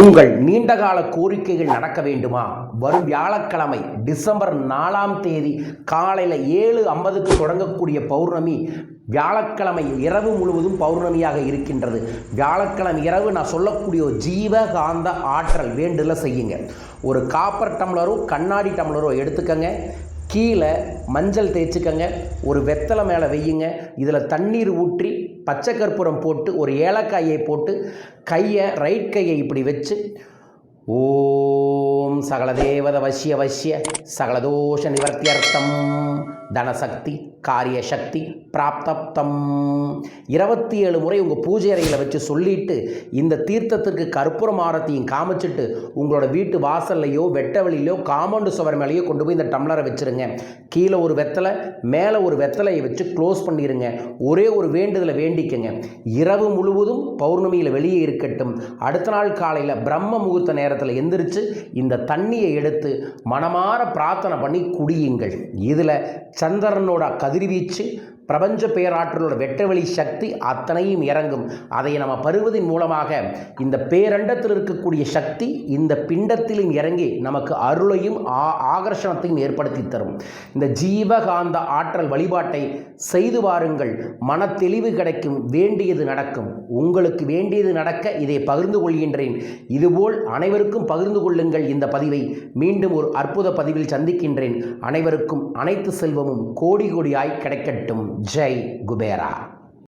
உங்கள் நீண்டகால கோரிக்கைகள் நடக்க வேண்டுமா? வரும் வியாழக்கிழமை டிசம்பர் நாலாம் தேதி காலையில் ஏழு ஐம்பதுக்கு தொடங்கக்கூடிய பௌர்ணமி வியாழக்கிழமை இரவு முழுவதும் பௌர்ணமியாக இருக்கின்றது. வியாழக்கிழமை இரவு நான் சொல்லக்கூடிய ஜீவகாந்த ஆற்றல் வேண்டுதலை செய்யுங்க. ஒரு காப்பர் டம்ளரோ கண்ணாடி டம்ளரோ எடுத்துக்கங்க. கீழே மஞ்சள் தேய்ச்சிக்கங்க ஒரு வெத்தலை மேலே வெய்யுங்க. இதில் தண்ணீர் ஊற்றி பச்சை கற்பூரம் போட்டு ஒரு ஏலக்காயை போட்டு கையை ரைட் கையை இப்படி வச்சு ஓம் சகல தேவத வசிய வசிய சகலதோஷ நிவர்த்தியர்த்தம் தனசக்தி. காரிய சக்தி பிராப்தப்தம். இருபத்தி ஏழு முறை உங்கள் பூஜை அறையில் வச்சு சொல்லிட்டு இந்த தீர்த்தத்திற்கு கற்பூரம் ஆரத்தியும் காமிச்சிட்டு உங்களோட வீட்டு வாசல்லையோ வெட்ட வெளியிலையோ காம்பவுண்டு சுவர் மேலேயோ கொண்டு போய் இந்த டம்ளரை வச்சுருங்க. கீழே ஒரு வெத்தலை மேலே ஒரு வெத்தலையை வச்சு க்ளோஸ் பண்ணிடுங்க ஒரே ஒரு வேண்டுதலை வேண்டிக்கங்க. இரவு முழுவதும் பௌர்ணமியில் வெளியே இருக்கட்டும். அடுத்த நாள் காலையில் பிரம்ம முகூர்த்த நேரத்தில் எந்திரிச்சு இந்த தண்ணியை எடுத்து மனமாற பிரார்த்தனை பண்ணி குடியுங்கள். இதில் சந்திரனோட கதிர்வீச்சு பிரபஞ்ச பேராற்றலோட வெட்டவெளி சக்தி அத்தனையும் இறங்கும். அதை நம்ம பருவதின் மூலமாக இந்த பேரண்டத்தில் இருக்கக்கூடிய சக்தி இந்த பிண்டத்திலும் இறங்கி நமக்கு அருளையும் ஆ ஆகர்ஷணத்தையும் ஏற்படுத்தி தரும். இந்த ஜீவகாந்த ஆற்றல் வழிபாட்டை செய்து வாருங்கள். மன தெளிவு கிடைக்கும். வேண்டியது நடக்கும். உங்களுக்கு வேண்டியது நடக்க இதை பகிர்ந்து கொள்கின்றேன். இதுபோல் அனைவருக்கும் பகிர்ந்து கொள்ளுங்கள் இந்த பதிவை. மீண்டும் ஒரு அற்புத பதிவில் சந்திக்கின்றேன். அனைவருக்கும் அனைத்து செல்வமும் கோடி கிடைக்கட்டும். ஜெய் குபேரா.